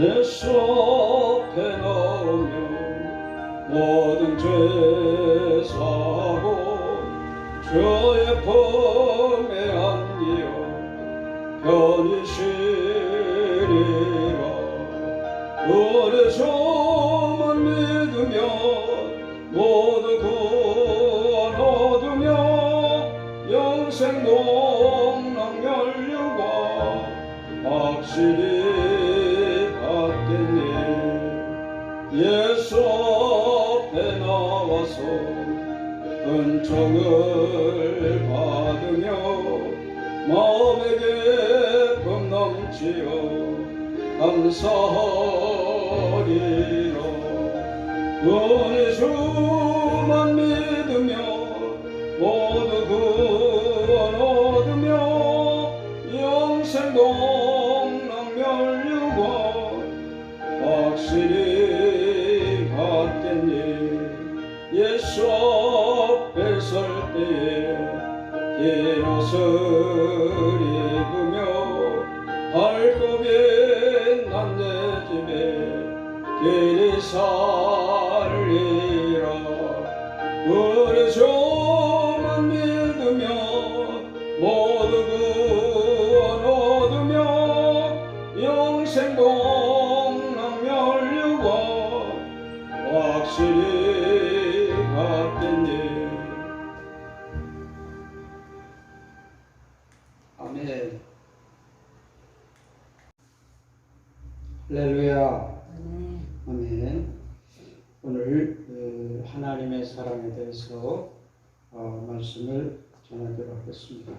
예수 앞에 나오며 모든 죄 사고 주의 품에 안기어 편히 쉬리라. 우리 주만 믿으며 모두 구원 얻으며 영생 동랑 연류가 확실히 은총을 받으며 마음에 기쁨 넘치어 감사하리라. 주만 믿으며 모두 구원 얻으며 영생 동랑 멸류관 확실히 아멘. 할렐루야. 아멘. 오늘 어, 하나님의 사랑에 대해서 어, 말씀을 전하기로 하겠습니다.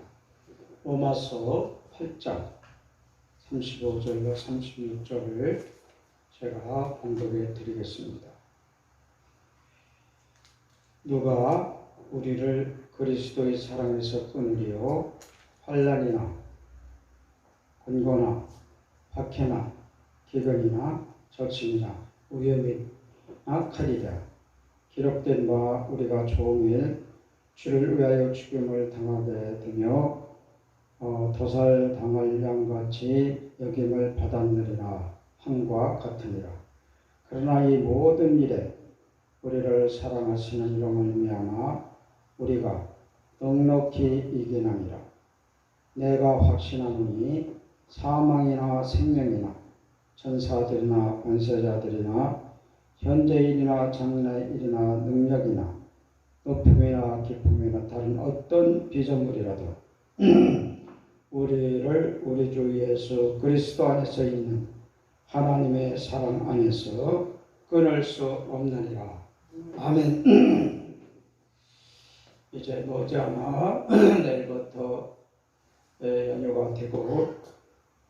오마서 8장 35절과 36절을 제가 봉독해 드리겠습니다 누가 우리를 그리스도의 사랑에서 끊으리요? 환란이나 권고나 박해나 기근이나 적신이나 위험이나 칼이랴. 기록된 바 우리가 종일 주를 위하여 죽임을 당하게 되며 어, 도살 당할 양같이 여김을 받았느니라. 함과 같으니라. 그러나 이 모든 일에 우리를 사랑하시는 이로 말미암아 우리가 넉넉히 이기나니라 내가 확신하노니 사망이나 생명이나 천사들이나 권세자들이나 현재일이나 장래일이나 능력이나 높음이나 기쁨이나 다른 어떤 비전물이라도 우리를 우리 주 예수 그리스도 안에서 있는 하나님의 사랑 안에서 끊을 수 없느니라. 아멘. 이제 머지않아 내일부터 연휴가 되고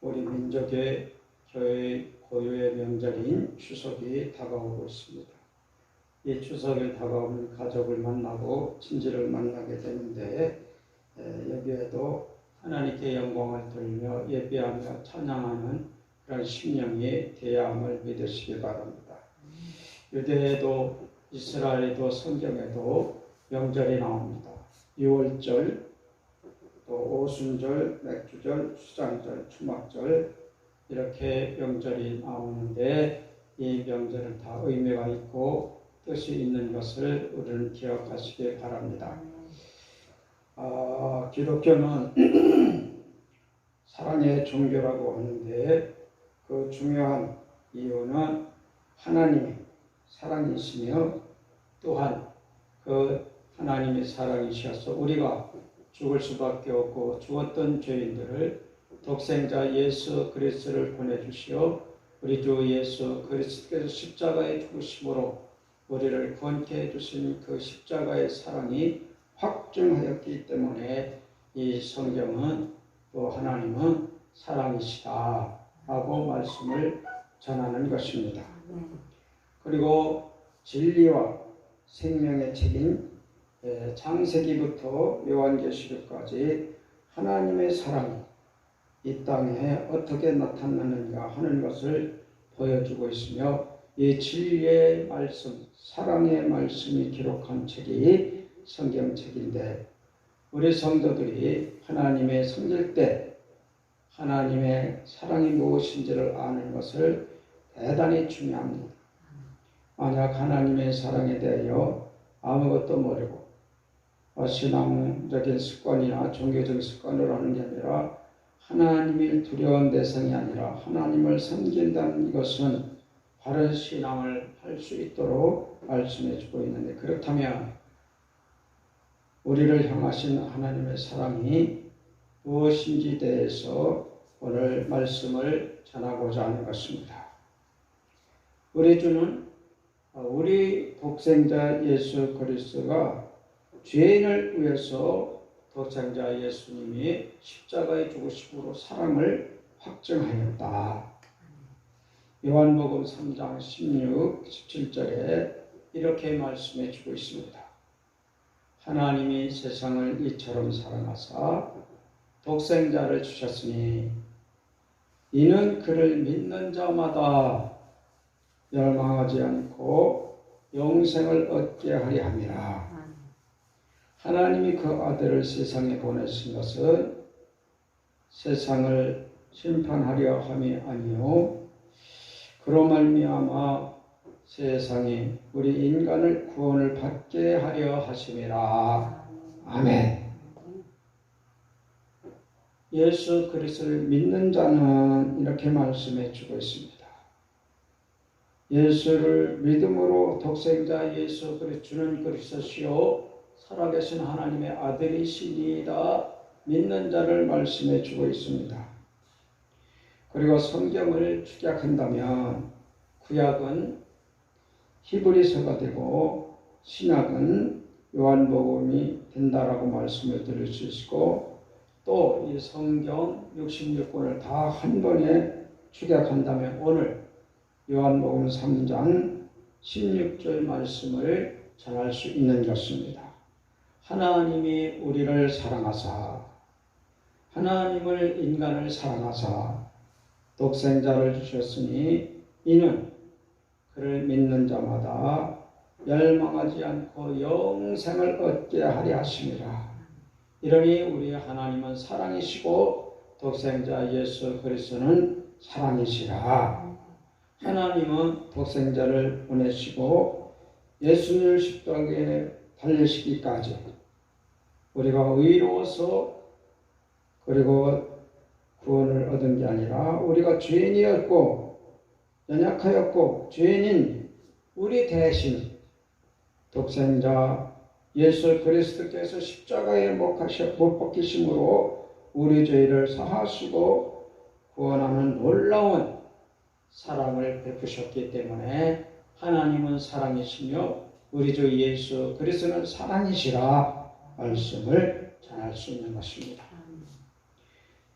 우리 민족의 교회 고유의 명절인 추석이 다가오고 있습니다. 이 추석이 다가오면 가족을 만나고 친지를 만나게 되는데 에, 여기에도 하나님께 영광을 돌리며 예배하며 찬양하는 그런 심령이 되어야 함을 믿으시기 바랍니다. 유대에도 이스라엘에도 성경에도 명절이 나옵니다. 6월절, 또 오순절, 맥주절, 수장절, 추막절 이렇게 명절이 나오는데 이 명절은 다 의미가 있고 뜻이 있는 것을 우리는 기억하시기 바랍니다. 아, 기독교는 사랑의 종교라고 하는데 그 중요한 이유는 하나님이 사랑이시며 또한 그 하나님의 사랑이셔서 우리가 죽을 수밖에 없고 죽었던 죄인들을 독생자 예수 그리스도를 보내주시어 우리 주 예수 그리스도께서 십자가의 죽으심으로 우리를 구원케 해주신 그 십자가의 사랑이 확증하였기 때문에 이 성경은 또 하나님은 사랑이시다 라고 말씀을 전하는 것입니다. 그리고 진리와 생명의 책인 에, 창세기부터 요한계시록까지 하나님의 사랑이 이 땅에 어떻게 나타나는가 하는 것을 보여주고 있으며 이 진리의 말씀, 사랑의 말씀이 기록한 책이 성경책인데 우리 성도들이 하나님의 섬길 때 하나님의 사랑이 무엇인지를 아는 것을 대단히 중요합니다. 만약 하나님의 사랑에 대하여 아무것도 모르고 어, 신앙적인 습관이나 종교적 습관으로 하는 게 아니라 하나님이 두려운 대상이 아니라 하나님을 섬긴다는 것은 바른 신앙을 할 수 있도록 말씀해 주고 있는데 그렇다면 우리를 향하신 하나님의 사랑이 무엇인지 대해서 오늘 말씀을 전하고자 하는 것입니다. 우리 주는 우리 독생자 예수 그리스도가 죄인을 위해서 독생자 예수님이 십자가에 죽으심으로 사랑을 확증하였다. 요한복음 3장 16, 17절에 이렇게 말씀해 주고 있습니다. 하나님이 세상을 이처럼 사랑하사 독생자를 주셨으니 이는 그를 믿는 자마다 멸망하지 않고 영생을 얻게 하려 함이라. 하나님이 그 아들을 세상에 보내신 것은 세상을 심판하려 함이 아니요 그로 말미암아 세상이 우리 인간을 구원을 받게 하려 하심이라. 아멘. 예수 그리스도를 믿는 자는 이렇게 말씀해 주고 있습니다. 예수를 믿음으로 독생자 예수 그리스도 주는 그리스도시요 살아계신 하나님의 아들이시니이다 믿는 자를 말씀해 주고 있습니다. 그리고 성경을 축약한다면 구약은 히브리서가 되고 신약은 요한복음이 된다라고 말씀을 드릴 수 있고 또 이 성경 66권을 다 한 번에 축약한다면 오늘 요한복음 3장 16절 말씀을 전할 수 있는 것입니다. 하나님이 우리를 사랑하사 하나님을 인간을 사랑하사 독생자를 주셨으니 이는 그를 믿는 자마다 멸망하지 않고 영생을 얻게 하려 하심이라. 이러니 우리 하나님은 사랑이시고 독생자 예수 그리스도는 사랑이시라. 하나님은 독생자를 보내시고 예수님을 십자가에 달리시기까지 우리가 의로워서 그리고 구원을 얻은 게 아니라 우리가 죄인이었고 연약하였고 죄인인 우리 대신 독생자 예수 그리스도께서 십자가에 못 박히심으로 우리 죄를 사하시고 구원하는 놀라운 사랑을 베푸셨기 때문에 하나님은 사랑이시며 우리 주 예수 그리스도는 사랑이시라 말씀을 전할 수 있는 것입니다.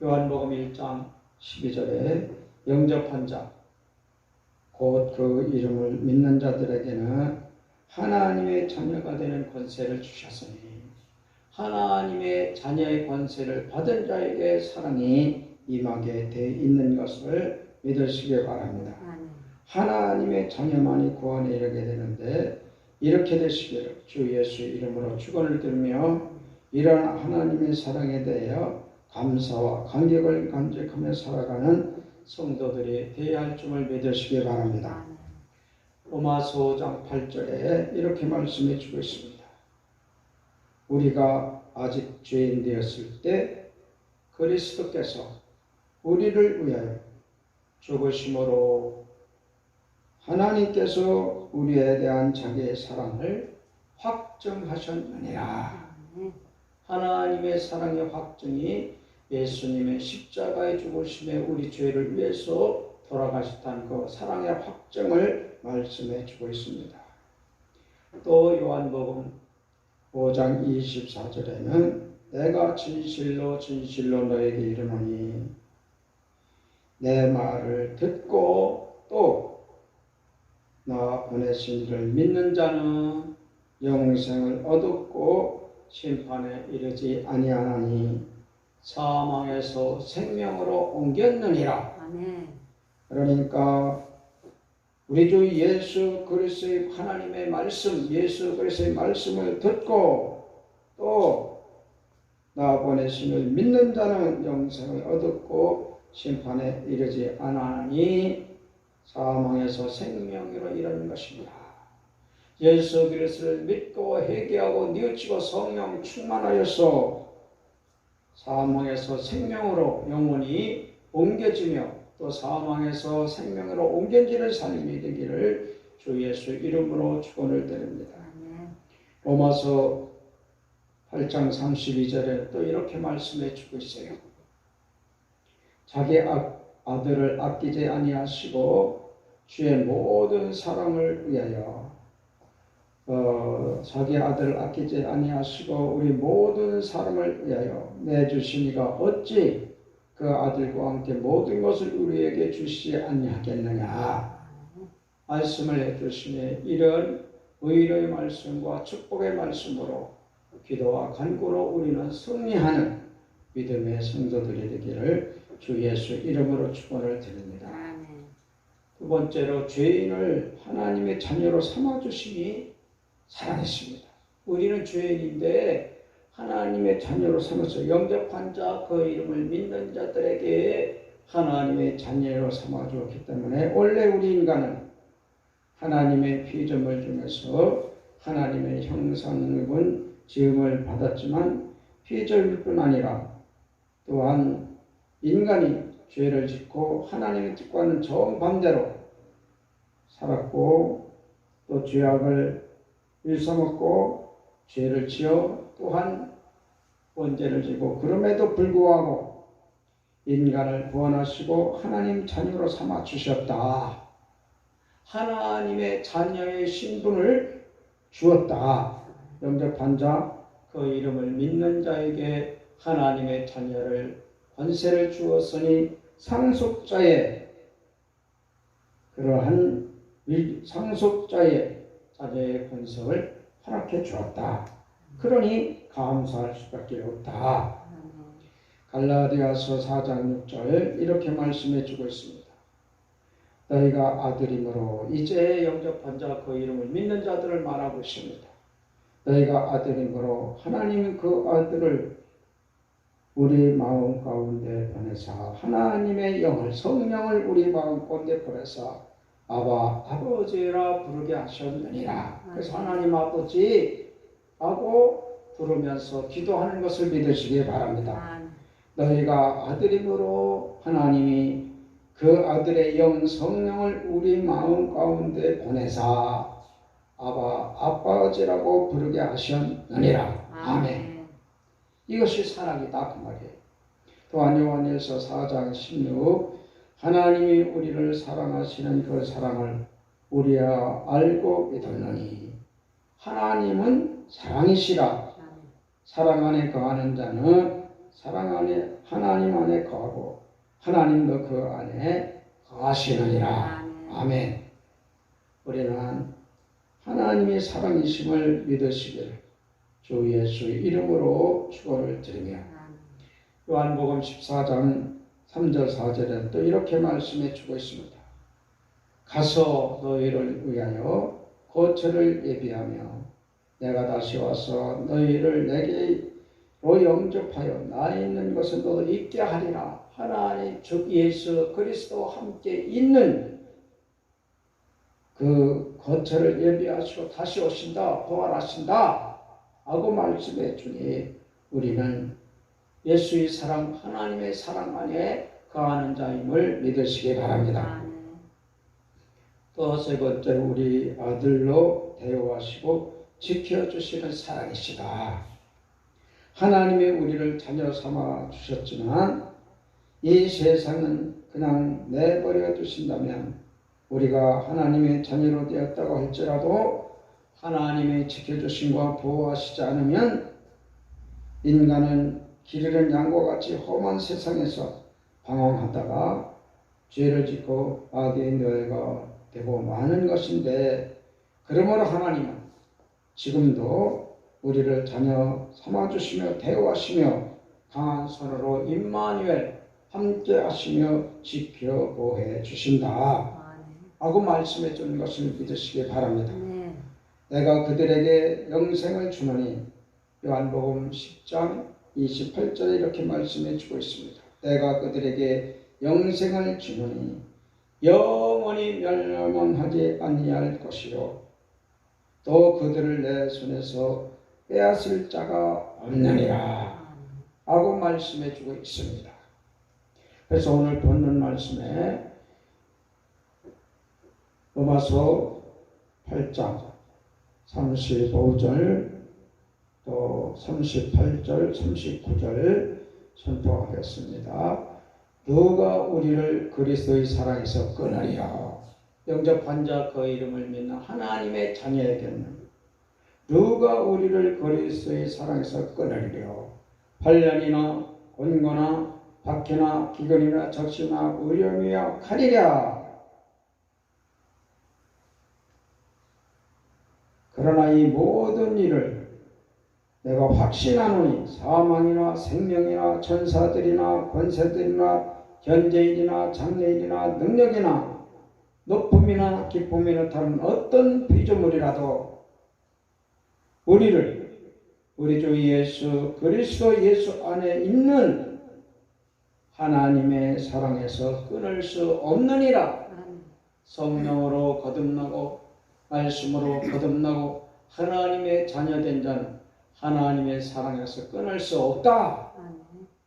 요한복음 1장 12절에 영접한 자, 곧 그 이름을 믿는 자들에게는 하나님의 자녀가 되는 권세를 주셨으니 하나님의 자녀의 권세를 받은 자에게 사랑이 임하게 돼 있는 것을 믿으시기 바랍니다. 하나님의 자녀만이 구원에 이르게 되는데 이렇게 되시기를 주 예수 이름으로 축원을 드리며 이러한 하나님의 사랑에 대하여 감사와 감격을 간직하며 살아가는 성도들이 되어야 할 줄을 믿으시기 바랍니다. 로마서 5장 8절에 이렇게 말씀해 주고 있습니다. 우리가 아직 죄인 되었을 때 그리스도께서 우리를 위하여 죽으심으로 하나님께서 우리에 대한 자기의 사랑을 확정하셨느니라. 하나님의 사랑의 확정이 예수님의 십자가의 죽으심에 우리 죄를 위해서 돌아가셨다는 그 사랑의 확정을 말씀해 주고 있습니다. 또 요한복음 5장 24절에는 내가 진실로 진실로 너에게 이르노니 내 말을 듣고 또 나 보내신 이를 믿는 자는 영생을 얻었고 심판에 이르지 아니하나니 사망에서 생명으로 옮겼느니라. 아멘. 그러니까 우리 주 예수 그리스도의 하나님의 말씀, 예수 그리스도의 말씀을 듣고 또 나 보내심을 믿는 자는 영생을 얻었고 심판에 이르지 않으니 사망에서 생명으로 이르는 것입니다. 예수 그리스도를 믿고 회개하고 뉘우치고 성령 충만하여서 사망에서 생명으로 영혼이 옮겨지며 또 사망에서 생명으로 옮겨지는 삶이 되기를 주 예수 이름으로 축원을 드립니다. 로마서 8장 32절에 또 이렇게 말씀해 주고 있어요. 자기 아, 아들을 아끼지 아니하시고 주의 모든 사랑을 위하여 어, 자기 아들을 아끼지 아니하시고 우리 모든 사람을 위하여 내주시니가 어찌 그 아들과 함께 모든 것을 우리에게 주시지 아니하겠느냐? 말씀을 해주시니 이런 의로의 말씀과 축복의 말씀으로 기도와 간구로 우리는 승리하는 믿음의 성도들이 되기를 주 예수 이름으로 축원을 드립니다. 두 번째로 죄인을 하나님의 자녀로 삼아 주심이 사랑이십니다. 우리는 죄인인데 하나님의 자녀로 삼아서 영접한 자 그 이름을 믿는 자들에게 하나님의 자녀로 삼아 주었기 때문에 원래 우리 인간은 하나님의 피조물 중에서 하나님의 형상을 지음을 받았지만 피조물뿐 아니라 또한 인간이 죄를 짓고 하나님의 뜻과는 정반대로 살았고 또 죄악을 일삼았고 죄를 지어 또한 원죄를 지고 그럼에도 불구하고 인간을 구원하시고 하나님 자녀로 삼아 주셨다. 하나님의 자녀의 신분을 주었다. 영접한 자, 그 이름을 믿는 자에게 하나님의 자녀를 권세를 주었으니 상속자의 그러한 일- 상속자의 자녀의 권세를 허락해 주었다. 그러니 감사할 수밖에 없다. 갈라디아서 4장 6절 이렇게 말씀해 주고 있습니다. 너희가 아들이므로 이제 영접한 자 그 이름을 믿는 자들을 말하고 있습니다. 너희가 아들이므로 하나님이 그 아들을 우리 마음 가운데 보내사 하나님의 영을 성령을 우리 마음 가운데 보내사 아바 아버지라 부르게 하셨느니라. 그래서 하나님 아버지라고 부르면서 기도하는 것을 믿으시기 바랍니다. 너희가 아들임으로 하나님이 그 아들의 영 성령을 우리 마음 가운데 보내사 아바 아빠지라고 부르게 하셨느니라. 아멘. 이것이 사랑이다 그 말이에요. 또한 요한일서 4장 16 하나님이 우리를 사랑하시는 그 사랑을 우리야 알고 믿었느니 하나님은 사랑이시라. 사랑 안에 거하는 자는 사랑 안에 하나님 안에 거하고 하나님도 그 안에 거하시느니라. 아멘. 우리는 하나님의 사랑이심을 믿으시기를 주 예수 이름으로 축원을 드리며. 요한복음 14장 3절 4절에 또 이렇게 말씀해 주고 있습니다. 가서 너희를 위하여 거처를 예비하며 내가 다시 와서 너희를 내게로 영접하여 나 있는 것을 너도 있게 하리라. 하나님 즉 예수 그리스도와 함께 있는 그 거처를 예비하시고 다시 오신다 부활하신다 하고 말씀해 주니 우리는 예수의 사랑 하나님의 사랑 안에 거하는 자임을 믿으시기 바랍니다. 또 세 번째로 우리 아들로 대우하시고 지켜주시는 사랑이시다. 하나님이 우리를 자녀 삼아 주셨지만 이 세상은 그냥 내버려 두신다면 우리가 하나님의 자녀로 되었다고 할지라도 하나님의 지켜주심과 보호하시지 않으면 인간은 길 잃은 양과 같이 험한 세상에서 방황하다가 죄를 짓고 악의 노예가 되고 많은 것인데 그러므로 하나님은 지금도 우리를 자녀 삼아주시며 대우하시며 강한 손으로 임마누엘 함께 하시며 지켜 보해 주신다. 하고 말씀해 주는 것을 믿으시기 바랍니다. 네. 내가 그들에게 영생을 주노니 요한복음 10장 28절에 이렇게 말씀해 주고 있습니다. 내가 그들에게 영생을 주노니 영원히 멸망하지 아니할 것이요 또 그들을 내 손에서 빼앗을 자가 없느니라 하고 말씀해 주고 있습니다. 그래서 오늘 본문 말씀에 로마서 8장 35절 또 38절 39절 선포하겠습니다. 누가 우리를 그리스도의 사랑에서 끊으리라. 영접한 자 그 이름을 믿는 하나님의 자녀에게는 누가 우리를 그리스도의 사랑에서 끊으리려 환란이나 곤고나 박해나 기근이나 적시나 의령이야. 칼이랴 그러나 이 모든 일을 내가 확신하노니 사망이나 생명이나 천사들이나 권세들이나 현재일이나 장래일이나 능력이나 높음이나 기쁨이나 다른 어떤 피조물이라도 우리를 우리 주 예수 그리스도 예수 안에 있는 하나님의 사랑에서 끊을 수 없느니라. 성령으로 거듭나고 말씀으로 거듭나고 하나님의 자녀된 자는 하나님의 사랑에서 끊을 수 없다.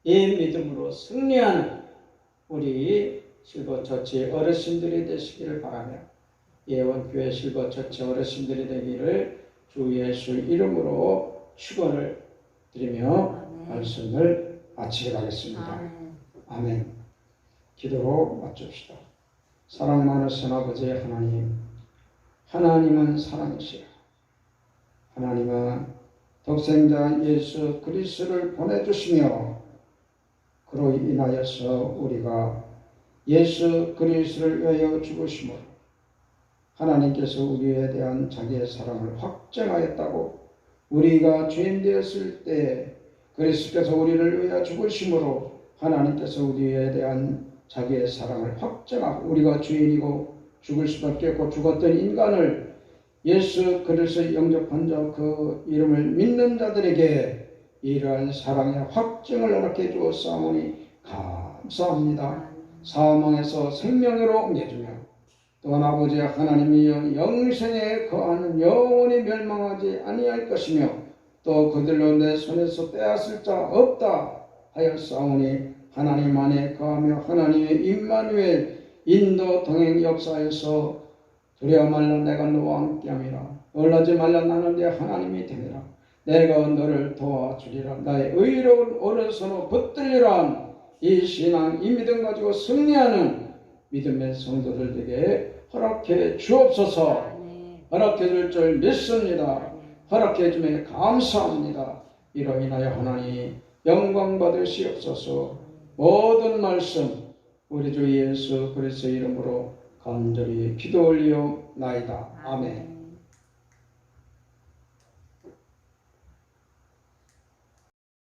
이 믿음으로 승리하는 우리 실버처치 어르신들이 되시기를 바라며 예원교회 실버처치 어르신들이 되기를 주 예수 이름으로 축원을 드리며 아멘. 말씀을 마치게 하겠습니다. 아멘. 아멘. 기도로 마칩시다. 사랑 많으신 아버지 하나님, 하나님은 사랑이시라. 하나님은 독생자 예수 그리스도를 보내주시며 그로 인하여서 우리가 예수 그리스도를 위하여 죽으심으로 하나님께서 우리에 대한 자기의 사랑을 확정하였다고 우리가 죄인 되었을 때 그리스도께서 우리를 위하여 죽으심으로 하나님께서 우리에 대한 자기의 사랑을 확정하고 우리가 죄인이고 죽을 수밖에 없고 죽었던 인간을 예수 그리스도 영접한 자 그 이름을 믿는 자들에게 이러한 사랑의 확증을 허락해 주었사오니 감사합니다. 사망에서 생명으로 옮겨주며 또한 아버지 하나님이여 영생에 거하는 영원히 멸망하지 아니할 것이며 또 그들로 내 손에서 빼앗을 자 없다 하였사오니 하나님 안에 거하며 하나님의 임마누엘 인도 동행 역사에서 두려워 말라 내가 너와 함께함이라. 놀라지 말라. 나는 내 하나님이 되리라. 내가 너를 도와주리라. 나의 의로운 오른손으로 붙들리라. 이 신앙 이 믿음 가지고 승리하는 믿음의 성도들에게 허락해 주옵소서. 허락해 줄 줄 믿습니다. 허락해 주매 감사합니다. 이로 인하여 하나님 영광 받으시옵소서. 모든 말씀 우리 주 예수 그리스도 이름으로 간절히 기도 올리옵나이다. 아멘